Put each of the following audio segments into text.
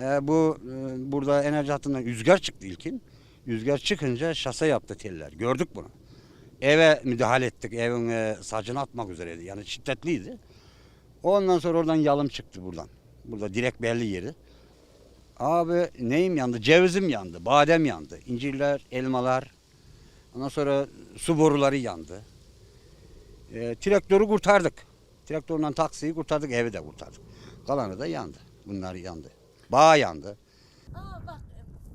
E, bu e, burada enerji hattından rüzgar çıktı ilkin. Rüzgar çıkınca şase yaptı teller. Gördük bunu. Eve müdahale ettik. Evin e, sacını atmak üzereydi. Yani şiddetliydi. Ondan sonra oradan yalım çıktı buradan. Burada direkt belli yeri. Abi neyim yandı? Cevizim yandı, badem yandı, incirler, elmalar. Ondan sonra su boruları yandı. E, traktörü kurtardık. Traktörle taksiyi kurtardık, evi de kurtardık. Kalanı da yandı. Bunlar yandı. Bağ yandı. Aa bak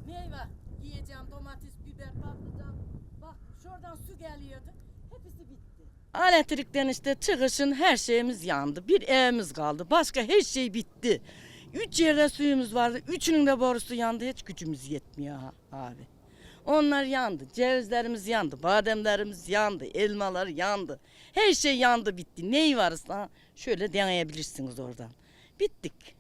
meyve yiyeceğim domates, biber, patlıcan. Bak şuradan su geliyordu. Hepsi bitti. Elektrikten işte çıkışın her şeyimiz yandı. Bir evimiz kaldı. Başka her şey bitti. Üç yerde suyumuz vardı. Üçünün de borusu yandı. Hiç gücümüz yetmiyor ha- abi. Onlar yandı. Cevizlerimiz yandı. Bademlerimiz yandı. Elmalar yandı. Her şey yandı bitti. Neyi varsa şöyle deneyebilirsiniz oradan. Bittik.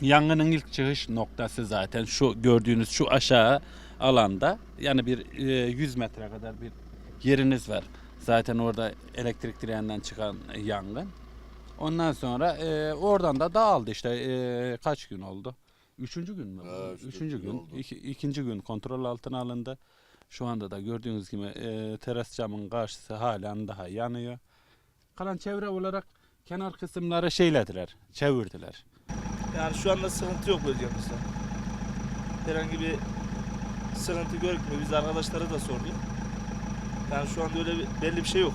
Yangının ilk çıkış noktası zaten şu gördüğünüz şu aşağı alanda yani bir e, 100 metre kadar bir yeriniz var. Zaten orada elektrik direğinden çıkan yangın. Ondan sonra e, oradan da dağıldı işte e, kaç gün oldu? Üçüncü gün mü? Ha, üç dört Üçüncü gün gün. iki- ikinci gün kontrol altına alındı. Şu anda da gördüğünüz gibi e, teras camın karşısı halen daha yanıyor. Kalan çevre olarak kenar kısımları şeylediler, çevirdiler. Yani şu anda sıkıntı yok bölgemizde. Herhangi bir sıkıntı görükmüyor. Biz arkadaşlara da sorduk. Yani şu anda öyle bir, belli bir şey yok.